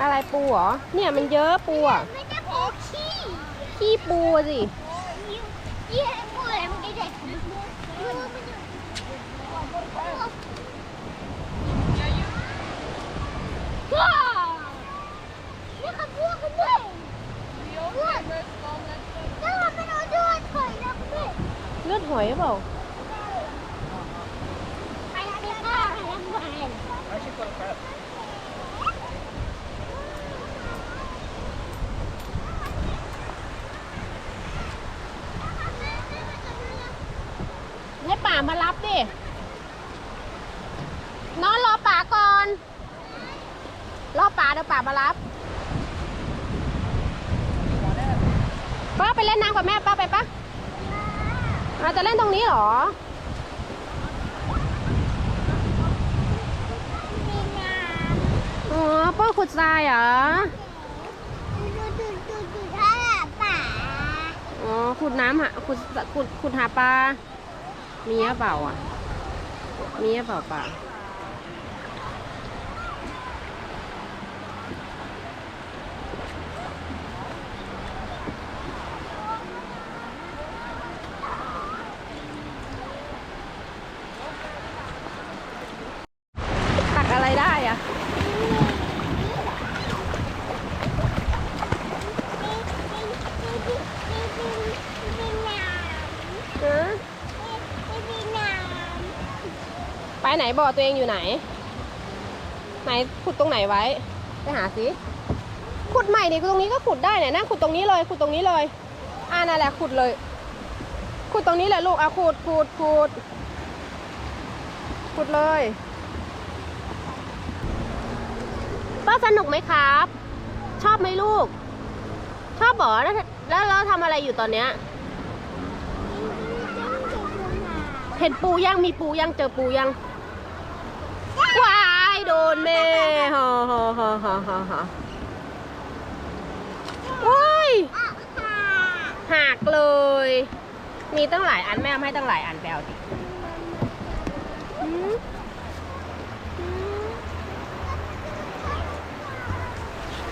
อะไรปูเหรอ เนี่ยมันเยอะปูอะไม่ได้ปูขี้ขี้ปูสิยี่ห้ออะไรมันได้เด็กว้าวนี่ขับพวกกันด้วยเราไม่เอาด้วยถอยนะคุณเลือดหอยหรือเปล่า ไปไปข้าวไปแล้วไป I should put a crab. ให้ ป่ามารับดินอนรอป่าก่อน รอป่าเดี๋ยวป่ามารับ ป้าไปเล่นน้ำกับแม่ป้าไปปะเราจะเล่นตรงนี้เหรอมีน้อ๋อป้าขุดทรายเหรอำดูดูดูดูท่าป่าอ๋อขุดน้ำหะขุดขุดขุดหาปลา มีหรือเปล่าอะ มีหรือเปล่าป่าตักอะ ไปไหนบ่อตัวเองอยู่ไหน ไหนขุดตรงไหนไว้ ไปหาสิขุดใหม่ดิตรงนี้ก็ขุดได้เนี่ยนะขุดตรงนี้เลย ขุดตรงนี้เลย อ่านั่นแหละขุดเลย ขุดตรงนี้แหละลูกอะขุดขุดขุดขุดเลยป้าสนุกไหมครับ ชอบไหมลูก ชอบบ่อแล้วแล้วเราทำอะไรอยู่ตอนเนี้ยเห็นปูยังมีปูยังเจอปูยังว้ายโดน แม่ฮ่าฮ่าฮ่าฮ่าฮ่าฮ่าว้ายหักเลย มีตั้งหลายอันแม่ให้ตั้งหลายอันแปลดิอืมอืม